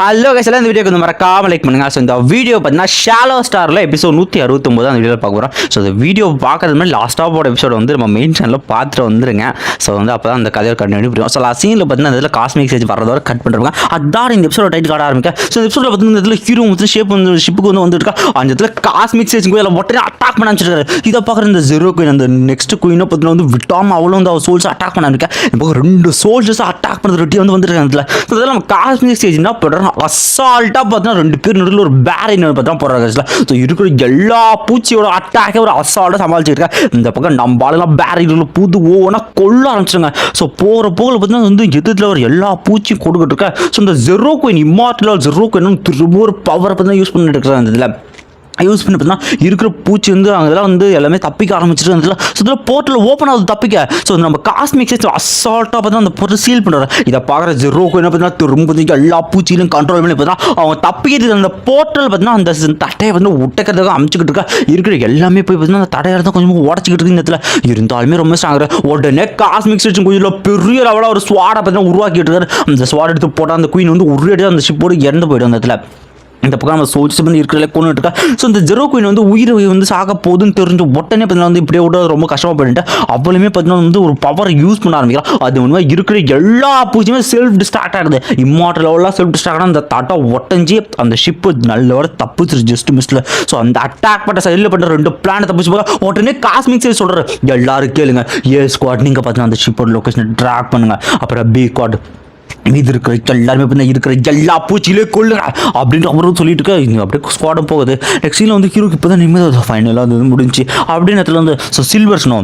Hello guys எல்லாம் இந்த வீடியோக்கு வந்து மறக்காம லைக் பண்ணுங்க. ஸோ இந்த வீடியோ பார்த்தீங்கன்னா ஷாலோ ஸ்டாரில் எபிசோட் நூற்றி அறுபத்தொம்போது அந்த வீடியோ பார்க்க போகிறோம் ஸோ இந்த வீடியோ பார்க்கறது மாதிரி லாஸ்ட் ஆஃபோட எபிசோட் வந்து நம்ம மெயின் சேனலில் பார்த்துட்டு வந்துருங்க. ஸோ வந்து அப்போ தான் அந்த கதையை கண்டினியூ புரியும். ஸோ லாஸ்ட் சீனில் பார்த்தீங்கன்னா அந்த இதில் காஸ்மிக் சேஜ் வரதோட கட் பண்ணுறாங்க அதான் இந்த எபிசோட டைட் காட ஆரம்பிக்க. ஸோ இந்த எபிசோட பார்த்தீங்கன்னா இந்த இதில் ஹீரோ வந்து ஷேப் வந்து ஷிப்புக்கு வந்து வந்துருக்கா அந்த இடத்துல காஸ்மிக் சேஜ் கோயில ஒட்டனே அட்டாக் பண்ண ஆரம்பிச்சிருக்காரு. இதை பார்க்குற இந்த ஜீரோ குயின் அந்த நெக்ஸ்ட் குயினை பார்த்தீங்கன்னா வந்து விட்டாமல் அவ்வளோ வந்து அவள் சோல்ஸ் அட்டாக் பண்ண ஆரம்பிக்க. இப்போ ரெண்டு சோல்ஜர்ஸ் அட்டாக் பண்ணுறது ரெட்டி வந்து வந்துருக்காங்க இதில். ஸோ இதெல்லாம் நம்ம காஸ்மிக் ஸ்டேஜ் என்ன பண்ணுறோம் அசால்ட்டாக பார்த்தீங்கன்னா ரெண்டு பேர் நடுவில் ஒரு பேரின் பார்த்தா போடுறாங்க ஸோ இருக்கிற எல்லா பூச்சியோட அட்டாக்கே ஒரு அசால்ட்டாக சமாளிச்சுட்டு இருக்கா. இந்த பக்கம் நம்ம ஆளுலாம் பேரின் புது ஓனா கொள்ள ஆரம்பிச்சிருங்க. ஸோ போகிற போகல பார்த்தீங்கன்னா வந்து எதிர்த்தில் ஒரு எல்லா பூச்சியும் கொடுக்கிட்டு இருக்கா. ஸோ இந்த ஜெரோ கோயின் இம்மார்டலாக ஜெரோ கோயின் திரும்ப ஒரு பவரை பார்த்தா யூஸ் பண்ணிட்டு இருக்கிறாங்க இந்த இதில். யூஸ் பண்ணி பார்த்தீங்கன்னா இருக்கிற பூச்சி வந்து அதெல்லாம் வந்து எல்லாமே தப்பிக்க ஆரம்பிச்சிட்டு அதில் ஸோ இதில் போர்ட்டல் ஓப்பன் ஆகுது தப்பிக்க. ஸோ நம்ம காஸ்மிக் சேஸ் அசால்ட்டாக பார்த்தா அந்த போர்ட்டல் சீல் பண்ணுறாரு இதை பார்க்குற ஜெரோக்கு என்ன பார்த்தீங்கன்னா திரும்ப எல்லா பூச்சியிலும் கண்ட்ரோல் பண்ணி பார்த்தீங்கன்னா அவங்க தப்பிக்கிறது அந்த போர்ட்டல் பார்த்தீங்கன்னா அந்த தட்டையை வந்து உட்டைக்கிறதுக்காக அமைச்சிக்கிட்டு இருக்கா. இருக்கிற எல்லாமே போய் பார்த்தீங்கன்னா அந்த தடையாக தான் கொஞ்சம் உடச்சிக்கிட்டு இருக்கு இந்த இடத்துல. இருந்தாலுமே ரொம்ப ஸ்ட்ராங்க உடனே காஸ்மிக் சேஸ் கொஞ்சம் பெரிய லெவலாக ஒரு ஸ்வாடை பார்த்தீங்கன்னா உருவாக்கிட்டு இருக்காரு. அந்த ஸ்வாட் எடுத்து போட்டால் அந்த குயின் வந்து உருவாடி அந்த ஷிப்போடு இறந்து போயிடும் அந்த இடத்துல. இந்த பக்கம் நம்ம சோல்ஸ் வந்து இருக்கிறதுல கொண்டு இருக்கா. ஸோ இந்த ஜெரோ குயின் வந்து உயிரை வந்து சாக போகுதுன்னு தெரிஞ்சு உடனே பார்த்தீங்கன்னா வந்து இப்படியே விட ரொம்ப கஷ்டமாக போயிட்டு அவளுமே பார்த்தீங்கன்னா வந்து ஒரு பவரை யூஸ் பண்ண ஆரம்பிக்கலாம் அது உண்மை இருக்கிற எல்லா பூச்சியுமே செல்ஃப் டிஸ்ட்ராக்ட் ஆகுது இம்மார்டல் லெவலாக செல்ஃப் டிஸ்ட்ராக்ட் அந்த தட்டை ஒட்டஞ்சி அந்த ஷிப்பு நல்ல வர தப்புச்சு ஜஸ்ட் மிஸ்ல ஸோ அந்த அட்டாக் பண்ண சைடில் பண்ணுற ரெண்டு பிளான் தப்பிச்சு போக உடனே காஸ்மிக் சைடு சொல்கிறார் எல்லாரும் கேளுங்க. ஏ ஸ்குவாட் நீங்கள் பார்த்தீங்கன்னா அந்த ஷிப்போட லொக்கேஷனை ட்ராக் பண்ணுங்க. அப்புறம் பி ஸ்குவாட் மீதி இருக்கிற எல்லாருமே இப்போ இருக்கிற எல்லா பூச்சியிலே கொள்ளுங்க அப்படின்ட்டு அவரும் சொல்லிட்டு இருக்க. இங்கே அப்படியே ஸ்குவாடும் போகுது. நெக்ஸ்ட் சீனில் வந்து ஹீரோக்கு இப்போ தான் நிம்மதி ஃபைனலாக வந்து முடிஞ்சு. அப்படின்னு இடத்துல வந்து ஸோ சில்வர் ஸ்னோ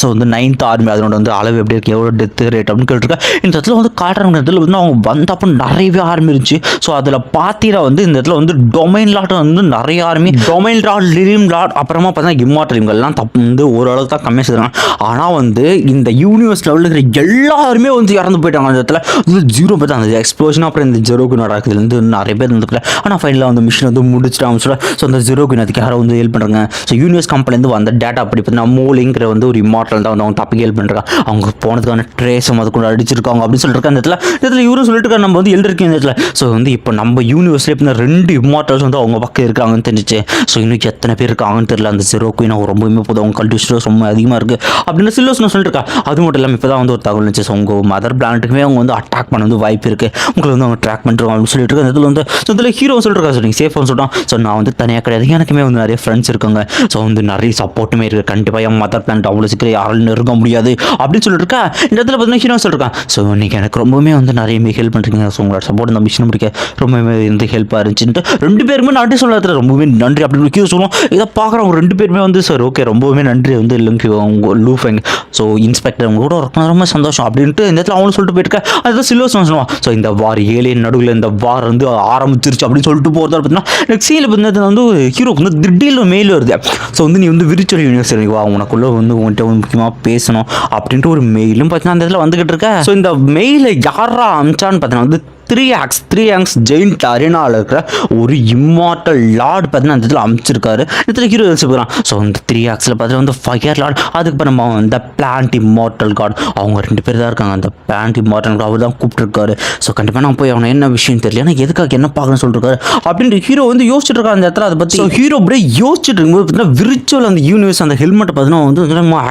ஸோ வந்து நைன்த் ஆர்மி அதனோட வந்து அளவு எப்படி இருக்கு எவ்வளோ டெத் ரேட் அப்படின்னு கேட்டிருக்கா? இந்த இடத்துல வந்து காட்டுறாங்க. இடத்துல வந்து அவங்க வந்தப்போ நிறையவே ஆர்மி இருந்துச்சு. ஸோ அதில் பார்த்தீங்கன்னா வந்து இந்த இடத்துல வந்து டொமைன் லாட் வந்து நிறைய ஆர்மி டொமைன் லாட் லிரிம் லாட் அப்புறமா பார்த்தீங்கன்னா இம்மார்டல் இவங்கெல்லாம் தப்பு வந்து ஓரளவுக்கு தான் கம்மியாக செய்கிறாங்க ஆனால் வந்து இந்த யூனிவர்ஸ் லெவலில் இருக்கிற எல்லாருமே வந்து இறந்து போயிட்டாங்க. அந்த இடத்துல வந்து ஜீரோ பேர் அந்த எக்ஸ்ப்ளோஷன் அப்புறம் இந்த ஜெரோக்கு நடக்குதுலேருந்து நிறைய பேர் இருந்துக்கல ஆனால் ஃபைனலாக வந்து மிஷின் வந்து முடிச்சுட்டு அவங்க ஸோ அந்த ஜெரோக்கு அதுக்கு யாரோ வந்து ஹெல்ப் பண்ணுறாங்க ஸோ யூனிவர்ஸ் கம்பெனிலேருந்து வந்த டேட்டா அப்படி பார்த்தீங்கன்னா மூலிங்கிற வந்து ஒரு இம்மார்டல் தான் வந்து அவங்க தப்பிக்கு ஹெல்ப் பண்ணுறாங்க அவங்க போனதுக்கான ட்ரேஸும் அதுக்குள்ள அடிச்சிருக்காங்க அப்படின்னு சொல்லிட்டு அந்த இடத்துல இந்த இடத்துல இவரும் சொல்லிட்டு இருக்காங்க நம்ம வந்து எழுதிருக்கோம் இந்த இடத்துல. ஸோ வந்து இப்போ நம்ம யூனிவர்ஸ்லேயே இப்போ ரெண்டு இம்மார்டல்ஸ் வந்து அவங்க பக்கம் இருக்காங்கன்னு தெரிஞ்சிச்சு. ஸோ இன்னும் எத்தனை பேர் இருக்காங்கன்னு தெரியல. அந்த ஜெரோ குயின் நான் ரொம்பவுமே போதும். அவங்க கல்டிஸ்டர்ஸ் ரொம்ப அதிகமாக இருக்குது அப்படின்னு சில்லோஸ் நான் சொல்லிட்டு இருக்கா. அது மட்டும் இல்லாமல் இப்போ தான் வந்து ஒரு தகவல் இருந்துச்சு ஸோ உங்கள் மதர் பிளானட்டுக்குமே அவங்க வந்து அட்டாக் பண்ண வந்து வாய்ப்பு இருக்குது உங்களை வந்து அவங்க ட்ராக் பண்ணுறோம் அப்படின்னு சொல்லிட்டு இருக்காங்க இதில் வந்து ஸோ இதில் ஹீரோ சொல்லிட்டு இருக்கா. நீங்கள் சேஃபாக சொல்லிட்டோம் ஸோ நான் வந்து தனியாக கிடையாது. எனக்குமே வந்து நிறைய ஃப்ரெண்ட்ஸ் இருக்காங்க. ஸோ வந்து நிறைய சப்போர்ட்டுமே இருக்குது கண்டிப்பாக என் மதர் பிளானட் அவ்வளோ சீக்கிரம் யாராலும் நெருங்க முடியாது. அப்படின்னு சொல்லிட்டு இருக்கா இந்த இடத்துல பார்த்தீங்கன்னா ஹீரோ சொல்லிருக்கான் ஸோ நீங்கள் எனக்கு ரொம்பவுமே வந்து நிறைய ஹெல்ப் பண்ணுறீங்க ஸோ உங்களோட சப்போர்ட் இந்த மிஷின் முடிக்க ரொம்பவுமே வந்து ஹெல்ப்பாக இருந்துச்சுன்ட்டு ரெண்டு பேருமே நன்றி சொல்லாத ரொம்பவே நன்றி. அப்படின்னு ஹீரோ சொல்லுவோம். இதை பார்க்குறவங்க ரெண்டு பேருமே வந்து சார் ஓகே ரொம்பவுமே நன்றி வந்து லிங்க் உங்க லூஃபெங் ஸோ இன்ஸ்பெக்டர் அவங்க கூட ரொம்ப ரொம்ப சந்தோஷம். அப்படின்ட்டு இந்த இடத்துல அவங்களும் சொல்லிட்டு போயிருக்கேன் அதுதான் சில்வர் சொல்லுவான். ஸோ இந்த வார் ஏழியன் நடுவில் இந்த வார் வந்து ஆரம்பிச்சிருச்சு. அப்படின்னு சொல்லிட்டு போகிறதா பார்த்தீங்கன்னா நெக்ஸ்ட் சீனில் பார்த்தீங்கன்னா வந்து ஹீரோக்கு வந்து திடீர்னு மெயில் வருது. ஸோ வந்து நீ வந்து விரிச்சல் யூனிவர்சிட்டி வா. உனக்குள்ளே வந்து உன்கிட்ட முக்கியமாக பேசணும் அப்படின்ட்டு ஒரு மெயிலும் பார்த்தீங்கன்னா அந்த இடத்துல வந்துக்கிட்டு இருக்கேன் ஸோ இந்த மெயிலை யாரா அமிச்சான்னு பார்த்தீங்கன்னா வந்து three axe three axe giant அரினாவில் இருக்கிற ஒரு இம்மார்டல் லார்ட் பார்த்தீங்கன்னா அந்த இடத்துல அமைச்சிருக்காரு. இதில் ஹீரோ வச்சுக்கிறான் ஸோ அந்த த்ரீ ஆக்ஸில் பார்த்தீங்கன்னா வந்து ஃபயர் லார்ட் அதுக்கப்புறம் நம்ம இந்த பிளான்ட் இம்மார்டல் காட் அவங்க ரெண்டு பேர் தான் இருக்காங்க. அந்த பிளான்ட் இம்மார்டல் கார்டு அவர் தான் கூப்பிட்டுருக்காரு. ஸோ கண்டிப்பாக நான் போய் அவனை என்ன விஷயம் தெரியல. ஏன்னா எதுக்காக என்ன பார்க்கணும்னு சொல்லிருக்காரு. அப்படின்ட்டு ஹீரோ வந்து யோசிச்சுட்டு இருக்காரு அந்த இடத்துல. அதை பற்றி ஸோ ஹீரோ அப்படியே யோசிச்சுட்டு இருக்கும்போது பார்த்தீங்கன்னா விரிச்சுவல் அந்த யூனிவர்ஸ் அந்த ஹெல்மெட்டை பார்த்தீங்கன்னா வந்து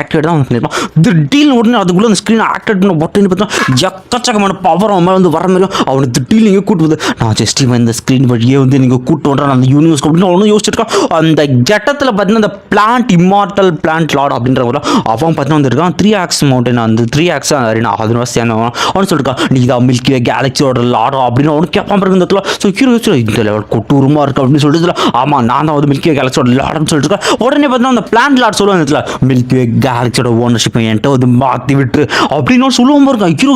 ஆக்டிவேட் தான் வந்து பண்ணியிருப்பான் திடீர்னு உடனே அதுக்குள்ளே அந்த ஸ்க்ரீன் ஆக்டிவேட் பண்ண பொட்டுன்னு பார்த்தீங்கன்னா எக்கச்சக்கமான பவர் அவன் மேலே வந்து வர மாதிரி அவன் திடீர்னு நீங்கள் கூட்டு வந்து நான் ஜஸ்ட் இவன் இந்த ஸ்க்ரீன் வழியே வந்து நீங்கள் கூட்டு வர்றேன் அந்த யூனிவர்ஸ் அப்படின்னு அவனும் யோசிச்சிருக்கான். அந்த கட்டத்தில் பார்த்தீங்கன்னா அந்த பிளான்ட் இம்மார்டல் பிளான்ட் லார்ட் ஒரு அவன் பார்த்தீங்கன்னா வந்துருக்கான். த்ரீ ஆக்ஸ் மவுண்டன் அந்த த்ரீ ஆக்ஸ் அறினா அதனால சேர்ந்தவன். அவனு சொல்லிருக்கான் நீ தான் மில்கி கேலக்சியோட லாடோ அப்படின்னு அவனு கேட்பான் பிறகு இந்த இடத்துல. ஸோ ஹீரோ இந்த லெவல் கொட்டூரமாக இருக்கு அப்படின்னு சொல்லிட்டு ஆமாம் நான் தான் வந்து மில்கி கேலக்சியோட லாடுன்னு சொல்லிட்டு உடனே பார்த்தீங்கன்னா அந்த பிளான்ட் லார்ட் சொல்லுவாங்க இந்த இடத்துல மில்கி கேலக்சியோட ஓனர்ஷிப் என்கிட்ட வந்து மாற்றி விட்டு அப்படின்னு சொல்லுவோம் இருக்கான் பாருங்க. ஹீரோ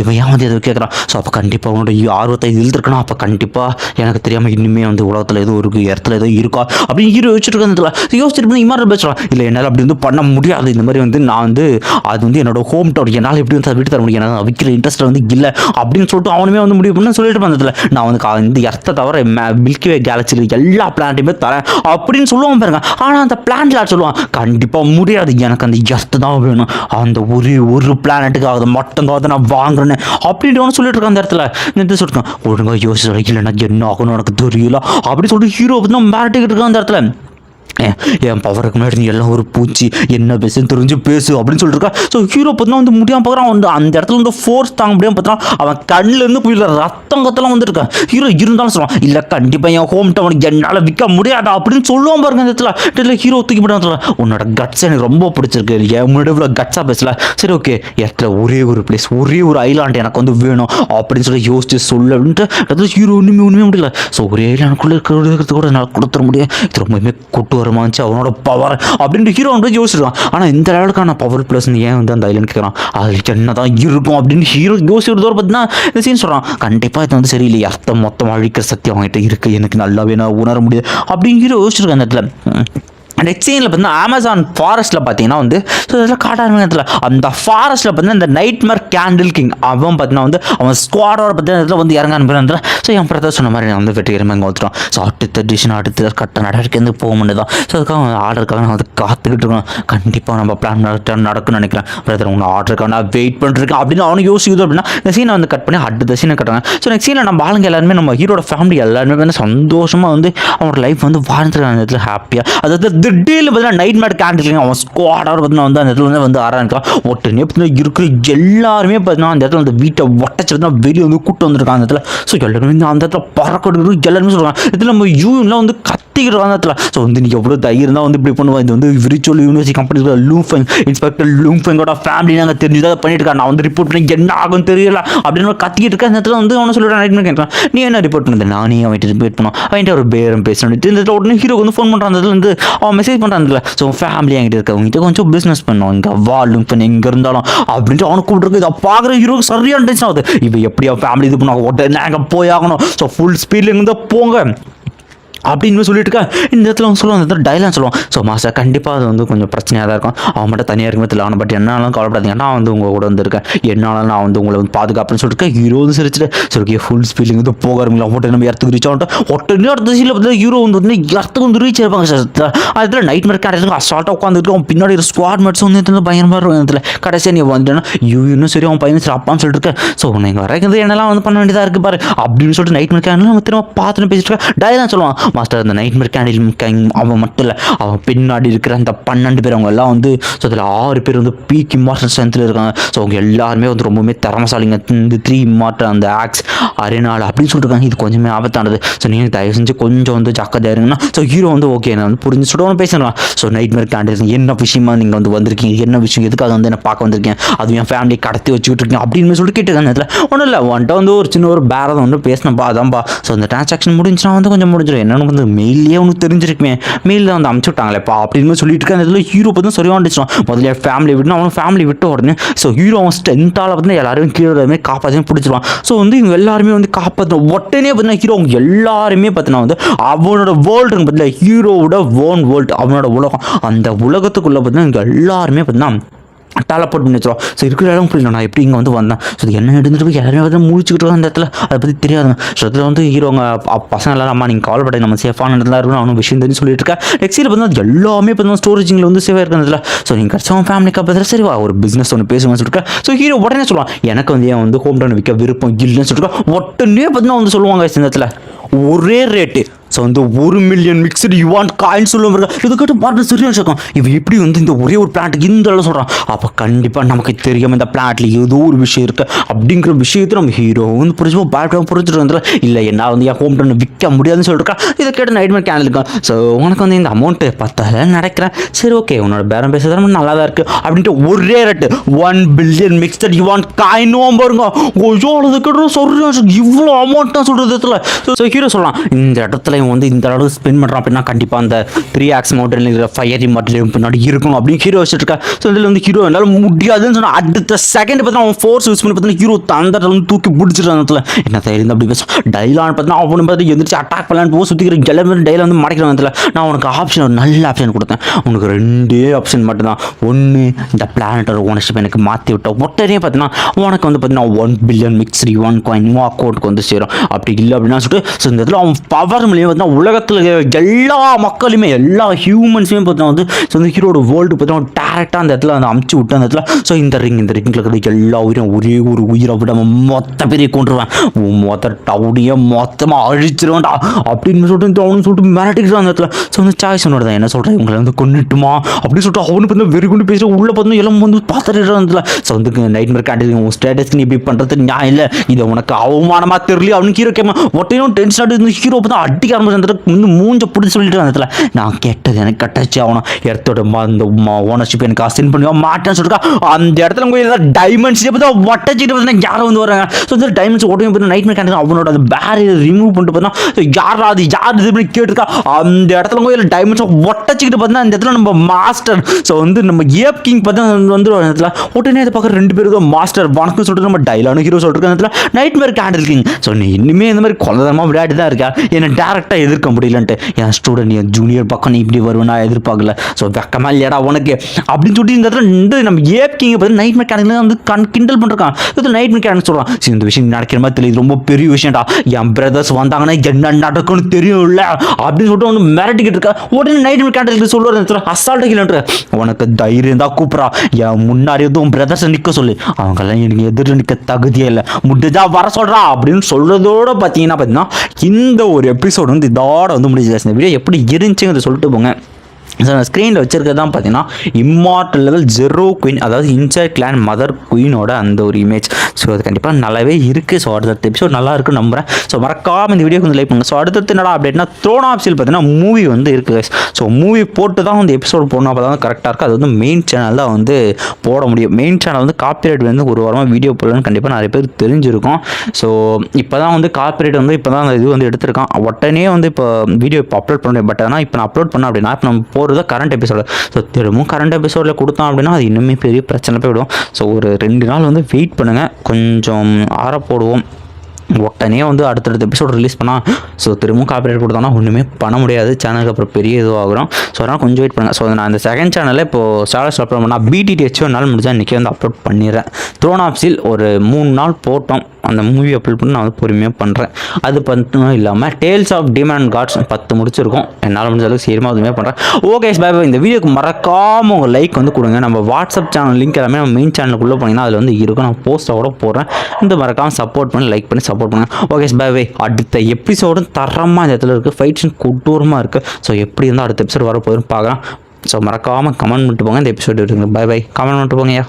இவன் ஏன் வந்து எதுவும் கேட்குறான் ஸோ அப்போ கண்டிப்பாக அவனோட ஆர்வத்தை இதில் அப்போ கண்டிப்பாக எனக்கு தெரியாமல் இன்னுமே வந்து உலகத்தில் ஏதோ இருக்குது இடத்துல ஏதோ இருக்கா? அப்படின்னு ஹீரோ யோசிச்சுட்டு இருக்க யோசிச்சுட்டு இருந்தா பேசலாம் இல்லை என்னால் அப்படி வந்து பண்ண முடியாது. இந்த மாதிரி வந்து நான் வந்து அது வந்து என்னோட ஹோம் டவுன் என்னால் எப்படி வந்து அதை விட்டு தர முடியும்? எனக்கு விற்கிற இன்ட்ரெஸ்ட் வந்து இல்லை. அப்படின்னு சொல்லிட்டு அவனுமே வந்து முடிவு பண்ண சொல்லிட்டு வந்ததில்ல நான் வந்து இந்த இடத்த தவிர மில்கி வே கேலக்சியில் எல்லா பிளான்ட்டையுமே தரேன். அப்படின்னு சொல்லுவான் பாருங்க. ஆனால் அந்த பிளான்ட்ல சொல்லுவான்? கண்டிப்பாக முடியாது. எனக்கு அந்த எர்த்து தான் வேணும். அந்த ஒரு ஒரு பிளானட்டுக்காக மட்டும் தான் நான் வாங்குறேன்னு. அப்படின்ட்டு அவனு சொல்லிட்டு இருக்கான் அந்த இடத்துல. இந்த இடத்துல சொல்லிருக்கான். ஒழுங்காக யோசிச்சு இல்லைன்னா என்ன ஆகணும் உனக்கு தெரியல? அப்படி சொல்லிட்டு ஹீரோ பார்த்தீங்கன்னா மிரட்டிக்கிட்டு இருக்கான் அந்த இடத்துல. என் பவருக்கு முன்னாடி நீ எல்லாம் ஒரு பூச்சி என்ன பேசுன்னு தெரிஞ்சு பேசு அப்படின்னு சொல்லிருக்கா. ஸோ ஹீரோ பார்த்தா வந்து முடியாமல் பார்க்குறான். வந்து அந்த இடத்துல வந்து ஃபோர்ஸ் தாங்க முடியாம பார்த்தா அவன் கண்ணுல இருந்து புரியல ரத்தம் கத்தெல்லாம் வந்துருக்கான். ஹீரோ இருந்தாலும் சொல்லுவான் இல்லை கண்டிப்பாக என் ஹோம் டவுன் என்னால் விற்க முடியாதா? அப்படின்னு சொல்லுவான் பாருங்க இந்த இடத்துல. இடத்துல ஹீரோ தூக்கி போட்டு உன்னோட கட்ஸ் எனக்கு ரொம்ப பிடிச்சிருக்கு. என் முன்னாடி இவ்வளோ கட்ஸாக பேசல. சரி ஓகே இடத்துல ஒரே ஒரு பிளேஸ் ஒரே ஒரு ஐலாண்ட் எனக்கு வந்து வேணும் அப்படின்னு சொல்லி யோசிச்சு சொல்லு அப்படின்ட்டு இடத்துல ஹீரோ ஒன்றுமே ஒன்றுமே முடியல. ஸோ ஒரே ஐலாண்டுக்குள்ளே இருக்கிறது கூட என்னால் கொடுத்துட முடியும் இது ரொம்பவுமே கொட்டு வருமாச்சு அவனோட பவர் அப்படின்ட்டு ஹீரோ வந்து யோசிச்சிருக்கான். ஆனால் இந்த லெவலுக்கான பவர் பிளஸ் ஏன் வந்து அந்த ஐலண்ட் கேட்குறான் அதுக்கு என்ன தான் இருக்கும் அப்படின்னு ஹீரோ யோசிக்கிறதோட பார்த்தீங்கன்னா இந்த சீன் சொல்கிறான் கண்டிப்பாக இது வந்து சரியில்லை. அர்த்தம் மொத்தம் அழிக்கிற சக்தி அவங்ககிட்ட இருக்குது எனக்கு நல்லாவே நான் உணர முடியுது. அப்படின்னு ஹீரோ யோசிச்சிருக்கேன் அந்த இடத்துல. நெக்ஸ்ட் சீனில் பார்த்தீங்கன்னா அமேசான் ஃபாரஸ்ட்டில் பார்த்தீங்கன்னா வந்து ஸோ இதெல்லாம் காட்டாருங்க இடத்துல அந்த ஃபாரஸ்ட்டில் பார்த்தீங்கன்னா இந்த நைட்மர் கேண்டில் கிங் அவன் பார்த்தீங்கன்னா வந்து அவன் ஸ்குவாடோட பார்த்தீங்கன்னா இதில் வந்து இறங்க அனுப்புறதுல ஸோ என் பிரதர் சொன்ன மாதிரி நான் வந்து வெற்றிகரமாக இங்கே வந்துட்டோம். ஸோ அடுத்த டிசிஷன் அடுத்த கட்ட நடவடிக்கை வந்து போக முடியுதான் ஸோ அதுக்காக ஆர்டருக்காக நான் வந்து காத்துக்கிட்டு இருக்கோம் கண்டிப்பாக நம்ம பிளான் நடக்கும்னு நினைக்கிறேன். பிரதர் உங்களை ஆர்டருக்காக நான் வெயிட் பண்ணிருக்கேன் அப்படின்னு அவனுக்கு யோசிக்குது அப்படின்னா இந்த சீனை வந்து கட் பண்ணி அடுத்த சீனை கட்டுறாங்க ஸோ நெக்ஸ்ட் சீனில் நம்ம ஆளுங்க எல்லாருமே நம்ம ஹீரோட ஃபேமிலி எல்லாருமே வந்து சந்தோஷமாக வந்து அவனோட லைஃப் வந்து வாழ்ந்துருக்காங்க அந்த இடத்துல ஹாப்பியாக அதாவது திடீர்னு பார்த்தீங்கன்னா நைட் மேட் கேண்டில் அவன் ஸ்குவாடாக பார்த்தீங்கன்னா வந்து அந்த இடத்துல வந்து வந்து ஆரம்பிக்கலாம் ஒட்டுனே பார்த்தீங்கன்னா இருக்கிற எல்லாருமே பார்த்தீங்கன்னா அந்த இடத்துல அந்த வீட்டை ஒட்டச்சு பார்த்தீங்கன்னா வெளியே வந்து கூட்டம் வந்திருக்காங்க அந்த இடத்துல. ஸோ எல்லாருமே வந்து அந்த இடத்துல பறக்கிறது எல்லாருமே சொல்கிறாங்க இதில் நம்ம யூஎன்லாம் வந்து கத்திக்கிட்டு அந்த இடத்துல. ஸோ வந்து நீங்கள் எவ்வளோ தைரியம் தான் வந்து இப்படி பண்ணுவா? இது வந்து virtual university company Lufeng inspector லூஃபெங்கோட family நாங்கள் தெரிஞ்சுதான் பண்ணிட்டு இருக்கா நான் வந்து ரிப்போர்ட் பண்ணி என்ன ஆகும் தெரியல. அப்படின்னு கத்திக்கிட்டு இருக்கேன் அந்த இடத்துல வந்து அவனை சொல்லிட்டு நைட் கேட்கலாம் நீ என்ன ரிப்போர்ட் பண்ணுறது நானே அவன் ரிப்போர்ட் பண்ணோம் அவன்கிட்ட ஒரு பேரம் பேசணும். இந்த இடத்துல உடனே ஹீரோ வந்து ஃபோன் பண்ணுறான் அந்த இடத்துல வந்து அவன் மெசேஜ் பண்ணுறான்ல ஸோ ஃபேமிலி என்கிட்ட இருக்கவங்ககிட்ட கொஞ்சம் பிஸ்னஸ் பண்ணோம் இங்கே வாலும் பண்ணி எங்கே இருந்தாலும் அப்படின்ட்டு அவனுக்கு கூப்பிட்டு இதை பார்க்குற ஹீரோக்கு சரியான டென்ஷன் ஆகுது. இப்போ எப்படி அவன் ஃபேமிலி இது பண்ணுவாங்க உடனே அங்கே போய் ஆகணும். ஸோ ஃபுல் ஸ்பீட்லேருந்து போங்க. அப்படின்னு சொல்லிட்டு இருக்கா. இந்த இடத்துல அவன் சொல்லுவான் அந்த இடத்துல டைலாக் சொல்லுவான். ஸோ மாஸ்டர் கண்டிப்பாக அது வந்து கொஞ்சம் பிரச்சனையாக தான் இருக்கும். அவன் மட்டும் தனியாக இருக்கும் தெரியல அவனை பட் என்னாலும் கவலைப்படாதீங்க. நான் வந்து உங்கள் கூட வந்திருக்கேன் என்னாலும் நான் வந்து உங்களை வந்து பாதுகாப்புன்னு சொல்லிட்டு ஹீரோ வந்து சிரிச்சிட்டு சரி ஃபுல் ஸ்பீலிங் வந்து போகிறவங்களா உடனே நம்ம இடத்துக்கு ரீச் ஆகிட்டோம் உடனே அடுத்த சீல பார்த்தா ஹீரோ வந்து உடனே இடத்துக்கு வந்து ரீச் ஆயிருப்பாங்க சார் அதில் நைட் மேட் கேரக்டருக்கு அசால்ட்டாக உட்காந்துட்டு அவன் பின்னாடி ஒரு ஸ்குவாட் மேட்ஸ் வந்து இருந்து பயங்கரமாக இருக்கும் இடத்துல. கடைசியாக நீ வந்துட்டேன்னா ஐயோ இன்னும் சரி அவன் பையன் சரி அப்பான்னு சொல்லிட்டு ஸோ நீங்கள் வரைக்கும் என்னெல்லாம் வந்து பண்ண வேண்டியதாக இருக்குது பாரு. அப்படின்னு சொல்லிட்டு நைட் மேட் கேண்டில் நம்ம திரும்ப பார்த்துட்டு பேசிட்டு இருக்கேன் டைலாக் சொல்லுவான். மாஸ்டர் அந்த நைட் மேட் கேண்டில் அவன் மட்டும் இல்லை அவன் பின்னாடி இருக்கிற அந்த பன்னெண்டு பேர் அவங்க எல்லாம் வந்து ஸோ அதில் ஆறு பேர் வந்து பீக் இம்மார்டல் ஸ்ட்ரென்த்தில் இருக்காங்க. ஸோ அவங்க எல்லாருமே வந்து ரொம்பவுமே திறமசாலிங்க. இந்த த்ரீ இம்மார்டல் அந்த ஆக்ஸ் அரைநாள் அப்படின்னு சொல்லிருக்காங்க இது கொஞ்சமே ஆபத்தானது. ஸோ நீங்கள் தயவு செஞ்சு கொஞ்சம் வந்து ஜாக்கிரதையாக இருங்கன்னா ஸோ ஹீரோ வந்து ஓகே நான் வந்து புரிஞ்சு சொல்லுவோம் பேசலாம் ஸோ நைட் மேர் கேண்டில் என்ன விஷயமா நீங்கள் வந்து வந்திருக்கீங்க? என்ன விஷயம்? எதுக்காக வந்து என்ன பார்க்க வந்திருக்கேன் அது என் ஃபேமிலி கடத்தி வச்சுக்கிட்டு இருக்கேன் அப்படின்னு சொல்லிட்டு கேட்டுருக்காங்க இல்லை ஒன்றும் இல்லை வந்துட்டு வந்து ஒரு சின்ன ஒரு பேரதம் வந்து பேசினப்பா அதான்ப்பா ஸோ அந்த டிரான்சாக்ஷன் முடிஞ்சுனா வந்து கொஞ்சம் முடிஞ்சிடும். என்னன்னு வந்து மெயிலே உனக்கு தெரிஞ்சிருக்குமே. மெயிலில் வந்து அமுச்சு விட்டாங்களேப்பா அப்படின்னு சொல்லிட்டு இருக்க அந்த இதில் ஹீரோ பற்றி சரியாக வந்துச்சுனா முதல்ல ஃபேமிலி விட்டு அவன் ஃபேமிலி விட்ட உடனே ஸோ ஹீரோ அவன் ஸ்ட்ரென்த்தால் வந்து எல்லாரும் கீழே எல்லாருமே காப்பாற்றி பிடிச்சிருவான். ஸோ வந்து இவங்க எல்லாருமே வந்து காப்பாற்ற உடனே பார்த்தீங்கன்னா ஹீரோ அவங்க எல்லாருமே பார்த்தீங்கன்னா வந்து அவனோட வேர்ல்டுன்னு பார்த்தீங்கன்னா ஹீரோவோட ஓன் வேர்ல்டு அவனோட உலகம். அந்த உலகத்துக்குள்ளே பார்த்தீங்கன்னா இங்கே எல்லாருமே பார்த்தீங்கன்னா டேலப்போர்ட் பண்ணி வச்சிருவோம் ஸோ இருக்கிற இடம் புரியல. நான் எப்படி இங்கே வந்து வந்தேன்? ஸோ இது என்ன எடுத்துகிட்டு போய் எல்லாருமே வந்து முடிச்சுக்கிட்டு அந்த இடத்துல. அதை பற்றி தெரியாதுங்க ஸோ இதில் வந்து ஹீரோங்க பசங்க எல்லாரும் அம்மா நீங்கள் கவலைப்பட நம்ம சேஃபான இடத்துல இருக்கணும். அவனும் விஷயம் தெரிஞ்சு சொல்லிட்டு இருக்கேன். நெக்ஸ்ட் இயர் பார்த்தா எல்லாமே பார்த்தா ஸ்டோரேஜிங்கில் வந்து சேவாக இருக்கிறதுல ஸோ நீங்கள் கடைசி ஃபேமிலிக்காக ஃபேமிலிக்கு பார்த்து சரி. வா ஒரு பிஸ்னஸ் ஒன்று பேசுவேன் சொல்லிட்டு ஸோ ஹீரோ உடனே சொல்லுவான் எனக்கு வந்து ஏன் வந்து ஹோம் டவுன் விற்க விருப்பம் இல்லைன்னு சொல்லிட்டு உடனே பார்த்தீங்கன்னா வந்து சொல்லுவாங்க இந்த இடத்துல. ஒரே ரேட்டு ஸோ வந்து ஒரு மில்லியன் மிக்சடு யுவான் காயின் சொல்லுவாங்க இது கேட்டு பார்த்து சரியான இருக்கும் இவன் எப்படி வந்து இந்த ஒரே ஒரு பிளான்ட்டுக்கு இந்த அளவு சொல்கிறான் அப்போ கண்டிப்பாக நமக்கு தெரியாமல் இந்த பிளான்ட்ல ஏதோ ஒரு விஷயம் இருக்கு. அப்படிங்கிற விஷயத்தை நம்ம ஹீரோ வந்து புரிஞ்சுப்போம். பேட்டாக புரிஞ்சுட்டு வந்துல இல்லை என்ன வந்து என் ஹோம் டவுன் விற்க முடியாதுன்னு சொல்லிருக்கா இதை கேட்டு நைட் மேட் கேண்டில் இருக்கும் ஸோ உனக்கு வந்து இந்த அமௌண்ட்டு பத்தாயிரம் நடக்கிறேன் சரி ஓகே உன்னோட பேரம் பேசுறது நல்லா தான் இருக்குது அப்படின்ட்டு ஒரே ரேட்டு ஒன் பில்லியன் மிக்சட் யூ வாண்ட் காயினும் பாருங்க. கொஞ்சம் அது சொல்கிறேன் இவ்வளோ அமௌண்ட் தான் சொல்கிறது ஸோ ஹீரோ சொல்லலாம் இந்த இடத்துல இவன் வந்து இந்த அளவு ஸ்பெண்ட் பண்ணுறான் அப்படின்னா கண்டிப்பாக அந்த த்ரீ ஆக்ஸ் மவுண்டன் இருக்கிற ஃபயர் மாட்டில் பின்னாடி இருக்கணும் அப்படின்னு ஹீரோ வச்சுட்டு இருக்கா. ஸோ இதில் வந்து ஹீரோ என்னால் முடியாதுன்னு சொன்னால் அடுத்த செகண்ட் பார்த்தா அவன் ஃபோர்ஸ் யூஸ் பண்ணி பார்த்தீங்கன்னா ஹீரோ அந்த வந்து தூக்கி பிடிச்சிட்டு அந்த இடத்துல. என்ன தைரியம் அப்படி பேசும்? டைலான் பார்த்தீங்கன்னா அவனு பார்த்து எந்திரிச்சு அட்டாக் பண்ணலான்னு போக சுற்றிக்கிற எல்லாமே டைல வந்து மடைக்கிற இடத்துல. நான் உனக்கு ஆப்ஷன் ஒரு நல்ல ஆப்ஷன் கொடுத்தேன். உனக்கு ரெண்டே ஆப்ஷன் மட்டும்தான். ஒன்று இந்த பிளானட்டோட ஓனர்ஷிப் எனக்கு மாற்றி விட்டோம் உடனே பார்த்தீங்கன்னா உனக்கு வந்து பார்த்தீங்கன்னா ஒன் பில்லியன் மிக்ஸ்ரி ஒன் காயின் அக்கௌண்ட்டுக்கு வந்து சேரும். அப்படி இல்லை அப்படின்னா சொல்லிட்டு ஸோ இந்த இடத்துல அவன் பவர் மூலியம் பார்த்தீங்கன்னா உலகத்தில் எல்லா மக்களுமே எல்லா ஹியூமன்ஸுமே பார்த்தீங்கன்னா வந்து ஸோ இந்த ஹீரோட வேர்ல்டு பார்த்தீங்கன்னா டேரெக்டாக அந்த இடத்துல அந்த அமுச்சு விட்டு அந்த இடத்துல ஸோ இந்த ரிங் இந்த ரிங்கில் கிடைக்க எல்லா உயிரும் ஒரே ஒரு உயிரை விட மொத்த பெரிய கொண்டுருவேன் மொத்த டவுனியை மொத்தமாக அழிச்சிருவேன்டா அப்படின்னு சொல்லிட்டு அவனு சொல்லிட்டு மிரட்டிக்கிறான் அந்த இடத்துல. ஸோ வந்து சாய்ஸ் ஒன்று தான் என்ன சொல்கிறேன் இவங்களை வந்து கொண்டுட்டுமா அப்படின்னு சொல்லிட்டு அவனு வந்து வெறி கொண்டு பேசுகிற உள்ளே பார்த்து எல்லாம் வந்து பார்த்துட்டு அந்த ஸோ வந்து நைட் மேர் கேண்டில் உன் ஸ்டேட்டஸ்க்கு நீ இப்படி பண்ணுறது நியாயம் இல்லை. இதை உனக்கு அவமானமாக தெரியல அவனுக்கு ஹீரோ கேமா ஒட்டையும் டென்ஷன் ஆகிட்டு ஹீரோ பார்த்தா அடிக்க ஆரம்பிச்சு அந்த வந்து மூஞ்ச பிடிச்சி சொல்லிட்டு அந்த இடத்துல நான் கெட்டது எனக்கு கட்டாச்சு ஆகணும். இடத்தோட மா- அந்த ஓனர்ஷிப் எனக்கு அசைன் பண்ணி மாட்டேன்னு சொல்லிட்டு அந்த இடத்துல போய் ஏதாவது டைமண்ட்ஸ் பார்த்தா ஒட்டச்சிட்டு பார்த்தீங்கன்னா யாரும் வந்து வராங்க ஸோ இந்த டைமண்ட்ஸ் ஓட்டையும் போய் நைட் மேர் கேண்டில் அவனோட அந்த பேரியர் ரிமூவ் பண்ணிட்டு பார்த்தா யாரா அது? யார் இது? பண்ணி கேட்டுருக்கா. அந்த இடத்துல போய் டைமண்ட்ஸ் ஒட்டச்சிக்கிட்டு பார்த்தீங்கன்னா அந்த இடத்துல நம்ம மாஸ்டர் ஸோ வந்து நம்ம ஏப் கிங் பார்த்தா வந்து இடத்துல. உடனே அதை பார்க்க ரெண்டு பேருக்கும் மாஸ்டர் வணக்கம் சொல்லிட்டு நம்ம டைலானு ஹீரோ சொல்லிட்டு அந்த இடத்துல. Nightmare candle king so நீ இன்னுமே இந்த மாதிரி கொலதரமாக விளையாடி தான் இருக்கா. என்னை டேரக்டாக எதிர்க்க முடியலன்ட்டு. என் ஸ்டூடெண்ட் என் ஜூனியர் பக்கம் நீ இப்படி வருவேன் நான் எதிர்பார்க்கல. ஸோ வெக்கமா இல்லையடா உனக்கு. அப்படின்னு சொல்லிட்டு இந்த இடத்துல இந்த நம்ம ஏப் பார்த்து நைட் மெக்கானிக்ல வந்து கண் கிண்டல் பண்ணிருக்கான் இது நைட் மெக்கானிக் சொல்கிறான் சரி இந்த விஷயம் நடக்கிற மாதிரி தெரியுது ரொம்ப பெரிய விஷயம்டா. என் பிரதர்ஸ் வந்தாங்கன்னா என்ன நடக்கும்னு தெரியும்ல? அப்படின்னு சொல்லிட்டு ஒன்று மிரட்டிக்கிட்டு இருக்கா. உடனே நைட் மெக்கானிக் சொல்லுவார் இந்த அசால்ட்டு கிலோன்ற உனக்கு தைரியம் தான் கூப்பிட்றா. என் முன்னாடி வந்து உன் பிரதர்ஸை நிற்க சொல்லு. அவங்கெல்லாம் எனக்கு எதிர் நிற்க தகுதியே இல்லை. முடிஞ்சா வர சொல்கிறா அப்படின்னு சொல்கிறதோட பார்த்தீங்கன்னா பார்த்தீங்கன்னா இந்த ஒரு எபிசோடு வந்து இதோட வந்து முடிஞ்சு இந்த வீடியோ எப்படி இருந்துச்சுங்கிறத சொல்லிட்டு போங்க. ஸோ நான் ஸ்க்ரீனில் வச்சிருக்கிறது தான் பார்த்தீங்கன்னா இம்மார்டல் லெவல் ஜெரோ குயின் அதாவது இன்சைட் கிளான் மதர் குயினோட அந்த ஒரு இமேஜ் ஸோ அது கண்டிப்பாக நல்லாவே இருக்குது ஸோ அடுத்த எபிசோட் நல்லா இருக்குன்னு நம்புறேன். ஸோ மறக்காம இந்த வீடியோ கொஞ்சம் லைக் பண்ணுங்க. ஸோ அடுத்தது என்னடா அப்டேட்னா த்ரோன் ஆப்ஸில் பார்த்தீங்கன்னா மூவி வந்து இருக்குது ஸோ மூவி போட்டு தான் வந்து எபிசோட் போடணும். அப்போ தான் கரெக்டாக இருக்குது அது வந்து மெயின் சேனல் தான் வந்து போட முடியும். மெயின் சேனல் வந்து காப்பிரைட் வந்து ஒரு வாரமாக வீடியோ போடலன்னு கண்டிப்பாக நிறைய பேர் தெரிஞ்சிருக்கும். ஸோ இப்போ தான் வந்து காப்பிரைட் வந்து இப்போ தான் அந்த இது வந்து எடுத்திருக்கான். உடனே வந்து இப்போ வீடியோ இப்போ அப்லோட் பண்ண பட் ஆனால் இப்போ நான் அப்லோட் பண்ண அப்படின்னா இப்போ நம்ம போகிறது கரண்ட் எபிசோடு ஸோ திரும்பவும் கரண்ட் எபிசோடில் கொடுத்தோம் அப்படின்னா அது இன்னுமே பெரிய பிரச்சனை போயிடும். ஸோ ஒரு ரெண்டு நாள் வந்து வெயிட் பண்ணுங்கள் கொஞ்சம் ஆற போடுவோம். உடனே வந்து அடுத்தடுத்த எபிசோட் ரிலீஸ் பண்ணால் ஸோ திரும்பவும் காப்பிரைட் கொடுத்தோம்னா ஒன்றுமே பண்ண முடியாது. சேனலுக்கு அப்புறம் பெரிய இதுவாகிறோம் ஸோ அதனால் கொஞ்சம் வெயிட் பண்ணுங்கள் ஸோ நான் அந்த செகண்ட் சேனலில் இப்போது ஸ்டாலஸ் அப்லோட் பண்ணால் பிடிடிஹெச் ஒரு நாள் முடிஞ்சால் இன்றைக்கி வந்து அப்லோட் பண்ணிடுறேன். த்ரோன் ஆப்ஸில் ஒரு மூணு நாள் போட்டோம். அந்த மூவி அப்லோட் பண்ணி நான் வந்து பொறுமையாக பண்ணுறேன் அது பண்ணும் இல்லாமல் டேல்ஸ் ஆஃப் டிமாண்ட் காட்ஸ் பத்து முடிச்சிருக்கோம். என்னால் முடிஞ்ச அளவுக்கு சீரமாக அதுவுமே பண்ணுறேன் ஓகே பை பை இந்த வீடியோக்கு மறக்காமல் உங்கள் லைக் வந்து கொடுங்க. நம்ம வாட்ஸ்அப் சேனல் லிங்க் எல்லாமே நம்ம மெயின் சேனலுக்குள்ளே போனீங்கன்னா அதில் வந்து இருக்கும். நான் போஸ்ட்டோட போடுறேன். இந்த மறக்காமல் சப்போர்ட் பண்ணி லைக் பண்ணி சப்போர்ட் போட்டுருங்க ஓகே பை பை அடுத்த எபிசோடும் தரமாக இந்த இடத்துல இருக்குது ஃபைட் சீன் கொடூரமாக இருக்குது ஸோ எப்படி இருந்தால் அடுத்த எபிசோட் வர பார்க்கலாம். ஸோ மறக்காமல் கமெண்ட் பண்ணிட்டு போங்க. இந்த எபிசோடு இருக்குங்க பை பை கமெண்ட் பண்ணிட்டு போங்கய்யா.